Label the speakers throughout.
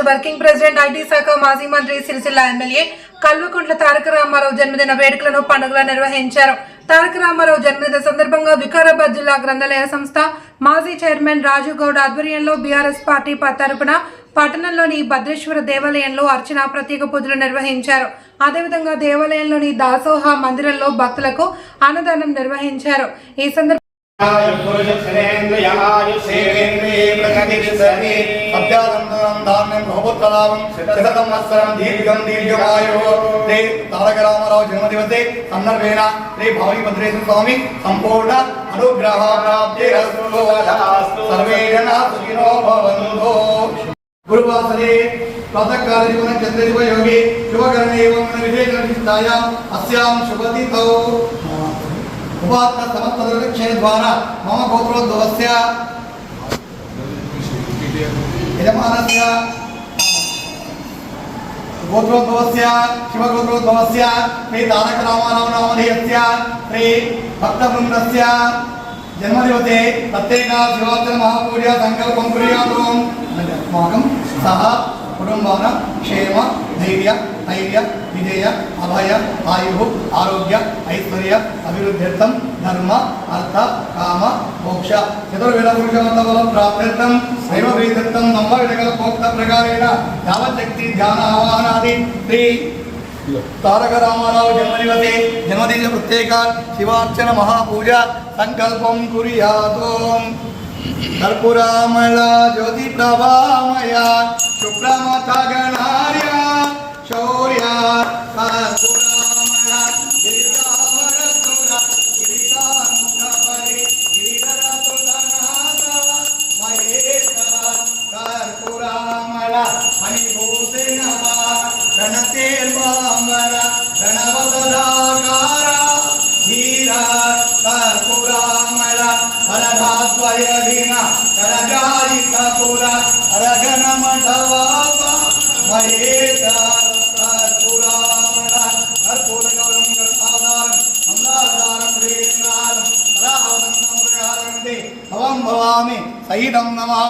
Speaker 1: రాష్ట్ర working president IT శాఖ మాజీ మంత్రి సిరిసిల్ల ఎమ్మెల్యే కల్వకుంట్ల తారక రామారావు జన్మదిన వేడుకలను పండుగగా నిర్వహించారు. తారక రామారావు జన్మదిన సందర్భంగా వికారాబాద్ జిల్లా గ్రంథాలయ సంస్థ మాజీ చైర్మన్ రాజు గౌడ్ ఆధ్వర్యంలో బీఆర్ఎస్ పార్టీ తరపున పట్టణంలోని భద్రేశ్వర దేవాలయంలో అర్చన ప్రత్యేక పూజలు నిర్వహించారు. అదేవిధంగా దేవాలయంలోని దాసోహ మందిరంలో భక్తులకు అన్నదానం నిర్వహించారు. ఈ సందర్భంగా
Speaker 2: తారక రామారావు జన్మదివసే సందర్భేణ శ్రీ భావి భద్రేశ్వర స్వామి సంపూర్ణ అనుగ్రహ ప్రాప్తి సర్వే జనా సుఖినో భవంతు గురువాసరే అస్యాం శుభతిథౌ ఉపాత్త సమస్తక్షయ ద్వారా మమ గోత్రోద్భవస్య యజమానస్య. గోత్రోద్భవస్య శివగోత్రోద్భవస్య శ్రీ తారక రామారావు నామధేయస్య శ్రీ భక్తవృందస్య. జన్మదివసే ప్రత్యేక శివార్చన మహాపూజ సంకల్పం కుర్యాతు అస్మాకం సహ కుటుంబాన క్షేమ ధైర్య ధైర్య విజయ అభయ ఆయు ఆరోగ్య ఐశ్వర్య అభివృద్ధ్యర్థం ధర్మ అర్థ కామ మోక్ష. చతుర్వేద పురుషమత బలం ప్రాప్త్యర్థం దైవ ప్రీత్యర్థం నమ్మ విడగల ప్రోక్త ప్రకారేణ యావచ్చక్తి ధ్యాన ఆవాహనాది. శ్రీ తారక రామారావు జన్మదివసే జన్మదిన ప్రత్యేక శివార్చన మహాపూజ సంకల్పం కురియాతో. కర్పూరామళ జ్యోతి ప్రభామయ. रणतेर्वाङ्गन रणवसदाकार धीर कर्कुरामल फलभाद्वयदिन करजायित पुर अरगनमठवाप महेश कर्कुरामल कर्पूरगौरं कर्तावारम् अम्लाधारं प्रेन्द्रारम् हवां भवामि
Speaker 3: सहितं नमः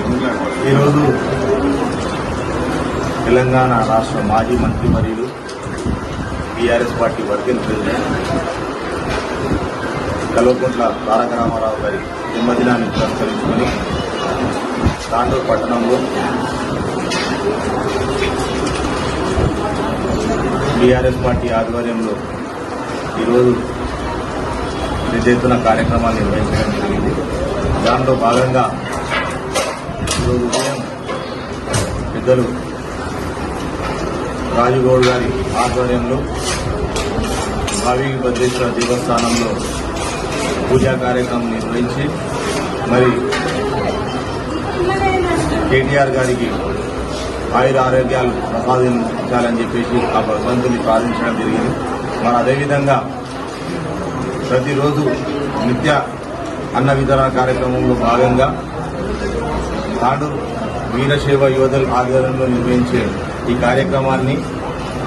Speaker 4: ఈరోజు తెలంగాణ రాష్ట్ర మాజీ మంత్రి మరియు TRS party working president Kalvakuntla Taraka Ramarao garu జన్మదినాన్ని పురస్కరించుకొని తాండూరు పట్టణంలో టీఆర్ఎస్ పార్టీ ఆధ్వర్యంలో ఈరోజు పెద్ద ఎత్తున కార్యక్రమాలు నిర్వహించడం జరిగింది. దాంట్లో భాగంగా ఈరోజు ఉదయం పెద్దలు రాజుగౌడ్ గారి ఆధ్వర్యంలో భావి భద్రేశ్వర దేవస్థానంలో పూజా కార్యక్రమం నిర్వహించి మరి కేటీఆర్ గారికి ఆయుర ఆరోగ్యాలు ప్రసాదించాలని చెప్పేసి ఆ భగవంతుని ప్రార్థించడం జరిగింది. మరి అదేవిధంగా ప్రతిరోజు నిత్య అన్న వితరణ కార్యక్రమంలో భాగంగా తాండూరు వీరశైవ యోధుల ఆధ్వర్యంలో నిర్వహించే ఈ కార్యక్రమాన్ని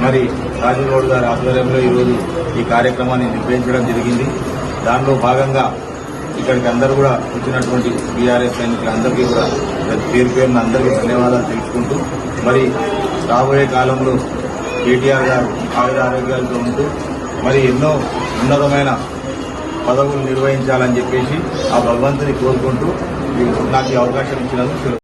Speaker 4: మరి రాజుగౌడ్ గారి ఆధ్వర్యంలో ఈరోజు ఈ కార్యక్రమాన్ని నిర్వహించడం జరిగింది. దానిలో భాగంగా ఇక్కడికి అందరూ కూడా వచ్చినటువంటి బీఆర్ఎస్ సైనికులందరికీ కూడా పేరు పేరున అందరికీ ధన్యవాదాలు తెలుసుకుంటూ మరి రాబోయే కాలంలో కేటీఆర్ గారు ఆయుర ఆరోగ్యాలతో ఉంటూ మరి ఎన్నో ఉన్నతమైన పదవులు నిర్వహించాలని చెప్పేసి ఆ భగవంతుని కోరుకుంటూ 那药，我还没记得了。